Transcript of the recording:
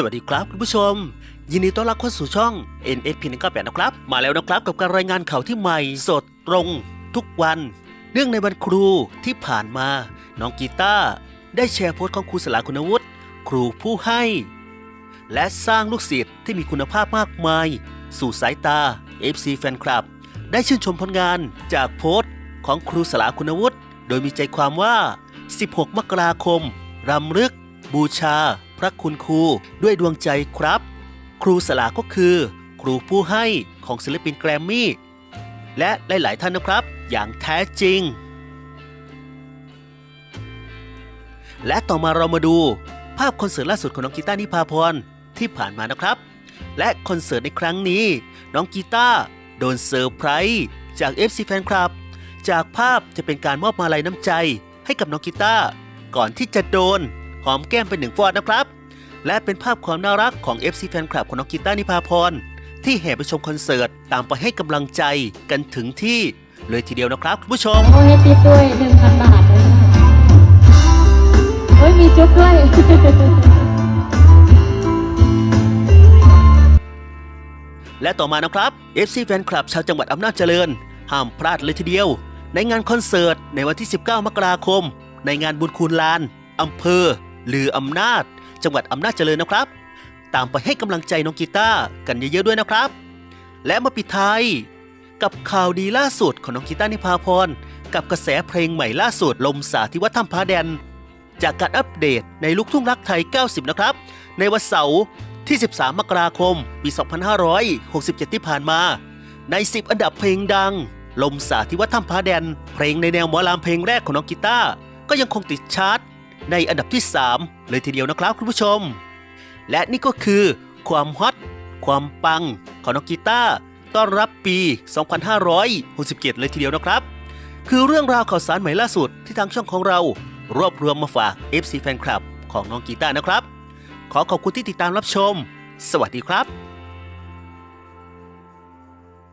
สวัสดีครับคุณผู้ชม ยินดีต้อนรับเข้าสู่ช่อง NSP 198นะครับ มาแล้วนะครับกับการรายงานข่าวที่ใหม่สดตรง ทุกวัน เนื่องในวันครูที่ผ่านมา น้องกีตาร์ได้แชร์โพสต์ของครูสลาคุณวุฒิครูผู้ให้ และสร้างลูกศิษย์ที่มีคุณภาพมากมาย สู่สายตา FC แฟนคลับ ได้ชื่นชมผลงานจากโพสต์ของครูสลาคุณวุฒิโดยมีใจความว่า 16 มกราคมรำลึก บูชา พระคุณครูด้วยดวงใจครับ ครูสลาก็คือ ครูผู้ให้ของศิลปินแกรมมี่ และหลาย ๆ ท่านนะครับ อย่างแท้จริง และต่อมาเรามาดู ภาพคอนเสิร์ตล่าสุดของน้องกีตาร์นิพาพรที่ผ่านมานะครับ และคอนเสิร์ตในครั้งนี้ น้องกีตาร์โดนเซอร์ไพรส์จาก FC แฟนคลับ จากภาพจะเป็นการมอบมาลัยน้ำใจให้กับน้องกีตาร์ก่อนที่จะโดน หอมแก้มเป็นหนึ่งฟอดนะครับ และเป็นภาพความน่ารักของ FC แฟนคลับของน้องกีตาร์นิพาพร ที่แห่ไปชมคอนเสิร์ต ตามไปให้กำลังใจกันถึงที่เลยทีเดียวนะครับคุณผู้ชม โอ้ให้ติดด้วยหนึ่งพันบาทเลยนะเฮ้ยมีจุ๊บด้วย และต่อมานะครับ FC แฟนคลับชาวจังหวัดอำนาจเจริญ ห้ามพลาดเลยทีเดียว ในงานคอนเสิร์ตในวันที่ 19 มกราคม ในงานบุญคูณลานอำเภอลืออำนาจ จังหวัดอำนาจเจริญนะครับ ตามไปให้กำลังใจน้องกีตาร์กันเยอะๆด้วยนะครับ และมาปิดท้ายกับข่าวดีล่าสุดของน้องกีตาร์นิพาพรกับกระแสเพลงใหม่ล่าสุดลมสาที่วัดถ้ำพระแดน จากการอัปเดตในลูกทุ่งรักไทย 90 นะครับ ในวันเสาร์ที่ 13 มกราคม ปี 2567 ที่ผ่านมา ใน 10 อันดับเพลงดัง ลมสาที่วัดถ้ำพระแดน เพลงในแนวหมอลำเพลงแรกของน้องกีตาร์ก็ยังคงติดชาร์ต ในอันดับที่ 3 เลยทีเดียวนะครับคุณผู้ชม และนี่ก็คือ ความฮอตความปังของน้องกีตาร์ต้อนรับปี 2567 เลยทีเดียวนะครับ คือเรื่องราวข่าวสารใหม่ล่าสุดที่ทางช่องของเรา รวบรวมมาฝาก FC แฟนคลับของน้องกีตาร์นะครับ ขอขอบคุณที่ติดตามรับชม สวัสดีครับ